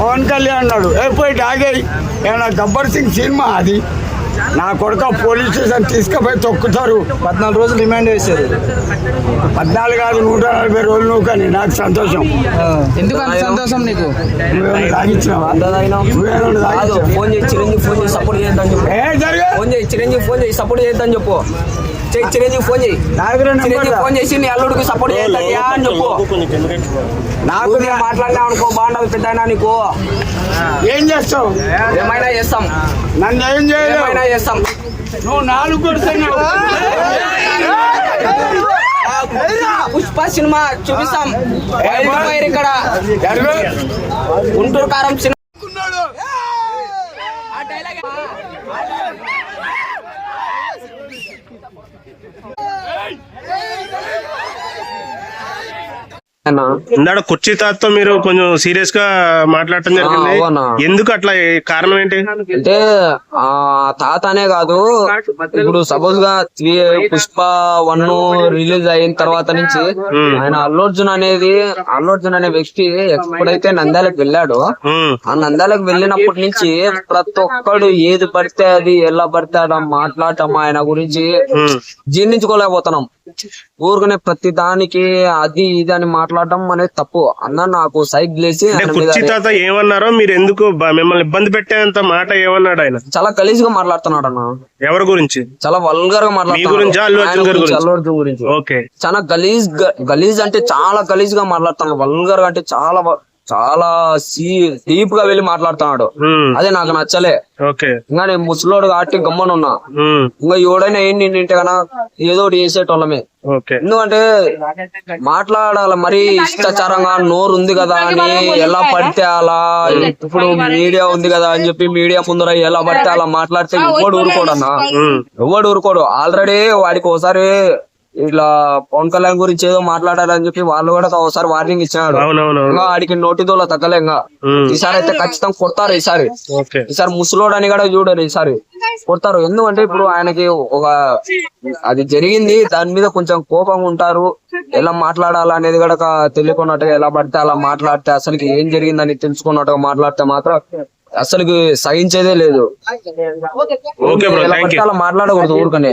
పవన్ కళ్యాణ్ అన్నాడు ఏ పోయి డాగేయి ఏమన్నా గబ్బర్ సింగ్ సినిమా అది? నా కొడుక పోలీస్ స్టేషన్ తీసుకుపోయి తొక్కుతారు. పద్నాలుగు రోజులు రిమాండ్ వేశారు. పద్నాలుగు కాదు నూట నలభై రోజులు నువ్వు కానీ నాకు సంతోషం. ఎందుకు అంత సంతోషం నీకు? ఫోన్ చిరంజీవి ఫోన్ చేసి సపోర్ట్ చేద్దాం చెప్పు. ఏ జరిగే ఫోన్ చేయి చిరంజీవి ఫోన్ చేసి సపోర్ట్ చేద్దాం చెప్పు. చిరంజీవి ఫోన్ చేయి చిరంజీవి నెంబర్ ఫోన్ చేసి నీ అల్లుడికి సపోర్ట్ చేద్దాం అని చెప్పు నాకు నేను మాట్లాడినా అనుకో బాగుండదు పెద్ద నీకు ఏం చేస్తావు ఏమైనా చేస్తాం నన్ను ఏం ఏమైనా చేస్తాం నువ్వు నాలుగు కొడుతున్నావు పుష్ప సినిమా చూపిస్తాం ఇక్కడ. గుంటూరు కారం సినిమా ఇందాడ కుర్చీ తాతతో మీరు కొంచెం సీరియస్గా మాట్లాడటం జరిగింది. ఎందుకు అట్లా కారణం ఏంటి? అంటే ఆ తాత అనే కాదు ఇప్పుడు సపోజ్గా పుష్ప వన్ రిలీజ్ అయిన తర్వాత నుంచి ఆయన అల్లు అర్జున్ అనేది అల్లు అర్జున్ అనే వ్యక్తి ఎప్పుడైతే నంద్యాలకు వెళ్ళాడో ఆ నంద్యాలకు వెళ్ళినప్పటి నుంచి ప్రతి ఒక్కడు ఏది పడితే అది ఎలా పడితే అలా మాట్లాడటం ఆయన గురించి. జీర్ణించుకోలేకపోతున్నాం. ఊరుకునే ప్రతి దానికి అది ఇది అని మాట్లాడటం అనేది తప్పు. అన్న నాకు మీద కుర్చీ తాత ఏమన్నారో మీరు ఎందుకు మిమ్మల్ని ఇబ్బంది పెట్టేంత మాట ఏమన్నాడు ఆయన? చాలా గలీజ్గా మాట్లాడుతున్నాడు అన్న. ఎవరి గురించి? చాలా వల్గర్గా మాట్లాడుతున్నాడు. గురించా, ఓకే. చాలా గలీజ్ గలీజ్ అంటే చాలా గలీజ్గా మాట్లాడుతున్నాడు వల్గర్ అంటే చాలా చాలా సీ డీప్గా వెళ్ళి మాట్లాడుతున్నాడు. అదే నాకు నచ్చలే. ఓకే. ఇంకా నేను ముసలోడు కాబట్టి గమ్మనున్నా ఇంకా ఎవడైనా ఏంటి నింటే కన్నా ఏదో ఒకటి చేసేటోళ్ళమే. ఓకే. ఎందుకంటే మాట్లాడాలి మరి ఇష్టాచారంగా నోరు ఉంది కదా అని ఎలా పడితే అలా ఇప్పుడు మీడియా ఉంది కదా అని చెప్పి మీడియా ముందర ఎలా పడితే అలా మాట్లాడితే ఎవడు ఊరుకోడన్నా? ఎవడు ఊరుకోడు? ఆల్రెడీ వాడికి ఒకసారి ఇట్లా పవన్ కళ్యాణ్ గురించి ఏదో మాట్లాడాలని చెప్పి వాళ్ళు కూడా ఒకసారి వార్నింగ్ ఇచ్చినాడు. ఇంకా ఆడికి నోటి దోల తగ్గలే ఇంకా. ఉమ్, ఈసారి అయితే ఖచ్చితంగా కొడతారు ఈసారి. ఈసారి ముసలోడు అని కూడా చూడరు ఈసారి. కొడతారు. ఎందుకంటే ఇప్పుడు ఆయనకి ఒక అది జరిగింది. దాని మీద కొంచెం కోపంగా ఉంటారు. ఎలా మాట్లాడాలి అనేది కూడా తెలియకున్నట్టుగా ఎలా పడితే అలా మాట్లాడితే అసలుకి ఏం జరిగిందని తెలుసుకున్నట్టుగా మాట్లాడితే మాత్రం అసలుకి సహించేదే లేదు. ఎలా పడితే అలా మాట్లాడకూడదు ఊరుకనే.